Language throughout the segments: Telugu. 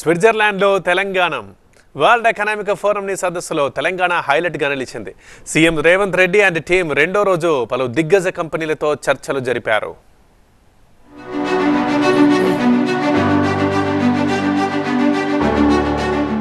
స్విట్జర్లాండ్లో తెలంగాణ వరల్డ్ ఎకనామిక్ ఫోరంని సదస్సులో తెలంగాణ హైలైట్గా నిలిచింది. CM Revanth Reddy and team రెండో రోజు పలు దిగ్గజ కంపెనీలతో చర్చలు జరిపారు.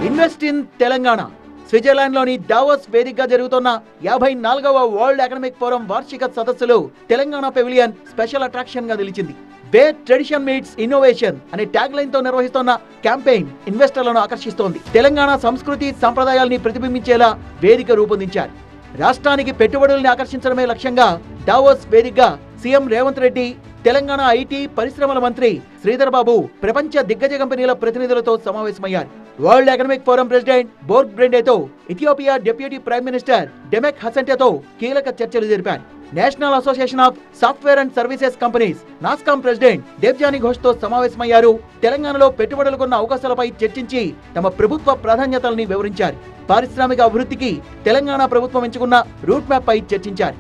Invest in Telangana. స్విట్జర్లాండ్లోని దావోస్ వేదికగా జరుగుతున్న యాభై నాలుగవ వరల్డ్ ఎకనామిక్ ఫోరం వార్షిక సదస్సులో తెలంగాణ పెవిలియన్ స్పెషల్ అట్రాక్షన్గా నిలిచింది. వే ట్రెడిషన్ మీట్స్ ఇన్నోవేషన్ అనే ట్యాగ్ లైన్తో నిర్వహిస్తున్న క్యాంపెయిన్ ఇన్వెస్టర్లను ఆకర్షిస్తోంది. తెలంగాణ సంస్కృతి సంప్రదాయాల్ని ప్రతిబింబించేలా వేదిక రూపొందించారు. రాష్ట్రానికి పెట్టుబడుల్ని ఆకర్షించడమే లక్ష్యంగా డావోస్ వేదికగా సీఎం రేవంత్ రెడ్డి తెలంగాణ ఐటీ పరిశ్రమల మంత్రి శ్రీధర్ బాబు ప్రపంచ దిగ్గజ కంపెనీల ప్రతినిధులతో సమావేశమయ్యారు. World Economic Forum president Borge బ్రెండేతో Ethiopia deputy prime minister Demeke హసంటేతో కీలక చర్చలు జరిపారు. National Association of Software and Services Companies NASSCOM president Debjani ఘోష్తో సమావేశమయ్యారు. తెలంగాణలో పెట్టుబడులకున్న అవకాశాలపై చర్చించి తమ ప్రభుత్వ ప్రాధాన్యతల్ని వివరించారు. పారిశ్రామిక అభివృద్ధికి తెలంగాణ ప్రభుత్వం ఎంచుకున్న రూట్ మ్యాప్ పై చర్చించారు.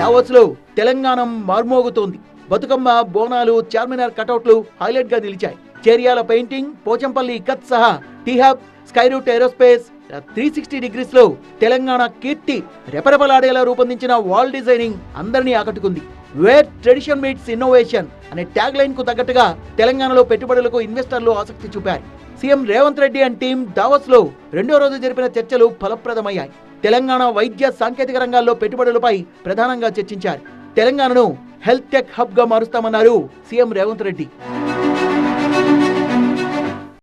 దావోస్లో తెలంగాణ మార్మోగుతోంది. బతుకమ్మ బోనాలు చార్మినార్ కటౌట్లు హైలైట్గా నిలిచాయి. చేరియాల పెయింటింగ్ పోచంపల్లి కత్ సహా టీహాబ్ స్కైరూట్ ఏరోస్పేస్ త్రీ సిక్స్టీ డిగ్రీస్లో తెలంగాణ కీర్తి రెపరెపలాడేలా రూపొందించిన వాల్ డిజైనింగ్ అందరినీ ఆకట్టుకుంది. వేర్ ట్రెడిషన్ మీట్స్ ఇన్నోవేషన్ అనే ట్యాగ్ లైన్కు తగ్గట్టుగా తెలంగాణలో పెట్టుబడులకు ఇన్వెస్టర్లు ఆసక్తి చూపారు. CM Revanth Reddy and team దావస్లో రెండో రోజు జరిపిన చర్చలు ఫలప్రదమయ్యాయి. తెలంగాణ వైద్య సాంకేతిక రంగాల్లో పెట్టుబడులపై ప్రధానంగా చర్చించారు. తెలంగాణను హెల్త్ టెక్ హబ్గా మారుస్తామన్నారు సీఎం రేవంత్ రెడ్డి.